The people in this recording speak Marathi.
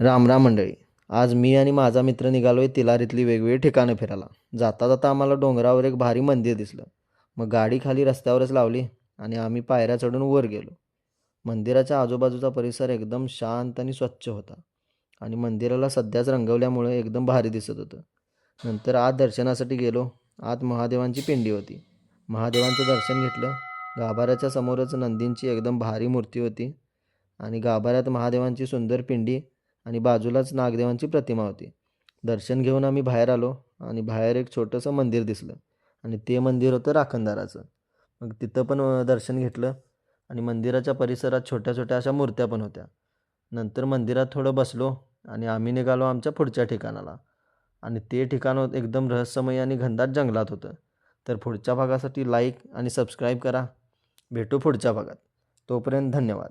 राम राम मंडळी. आज मी आणि माझा मित्र निघालो आहे तिलारीतली वेगवेगळी ठिकाणं फिरायला. जाता जाता आम्हाला डोंगरावर एक भारी मंदिर दिसलं. मग गाडी खाली रस्त्यावरच लावली आणि आम्ही पायऱ्या चढून वर गेलो. मंदिराच्या आजूबाजूचा परिसर एकदम शांत आणि स्वच्छ होता. आणि मंदिराला सध्याच रंगवल्यामुळे एकदम भारी दिसत होतं. नंतर आत दर्शनासाठी गेलो. आत महादेवांची पिंडी होती. महादेवांचं दर्शन घेतलं. गाभाऱ्याच्या समोरच नंदींची एकदम भारी मूर्ती होती. आणि गाभाऱ्यात महादेवांची सुंदर पिंडी आणि बाजूलाच नागदेवांची प्रतिमा होती. दर्शन घेऊन आम्ही बाहेर आलो आणि बाहेर एक छोटंसं मंदिर दिसलं आणि ते मंदिर होतं राखणदाराचं. मग तिथं पण दर्शन घेतलं आणि मंदिराच्या परिसरात छोट्या छोट्या अशा मूर्त्या पण होत्या. नंतर मंदिरात थोडं बसलो आणि आम्ही निघालो आमच्या पुढच्या ठिकाणाला. आणि ते ठिकाण एकदम रहस्यमय आणि घनदाट जंगलात होतं. तर पुढच्या भागासाठी लाईक आणि सबस्क्राईब करा. भेटू पुढच्या भागात. तोपर्यंत धन्यवाद.